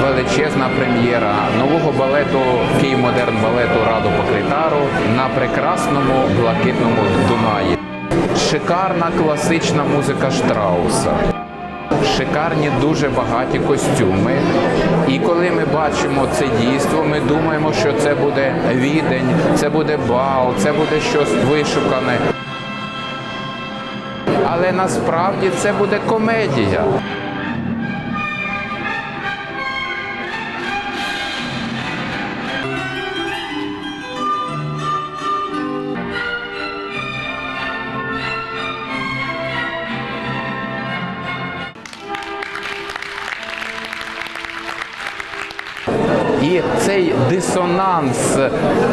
Величезна прем'єра нового балету Київ Модерн балету Раду Поклітару на прекрасному блакитному Дунаї. Шикарна класична музика Штрауса. Шикарні дуже багаті костюми. І коли ми бачимо це дійство, ми думаємо, що це буде відень, це буде бал, це буде щось вишукане. Але насправді це буде комедія. І цей дисонанс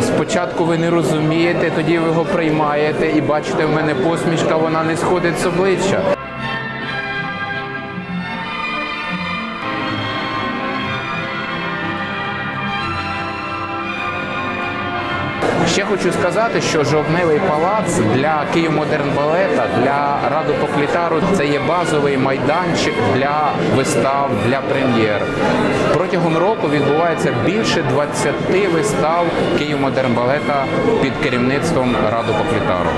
спочатку ви не розумієте, тоді ви його приймаєте і бачите, в мене посмішка, вона не сходить з обличчя. Ще хочу сказати, що жовтневий палац для Київмодернбалета, для Раду Поклітару це є базовий майданчик для вистав, для прем'єр. Протягом року відбувається більше 20 вистав Київ Модерн під керівництвом Раду Поклітару.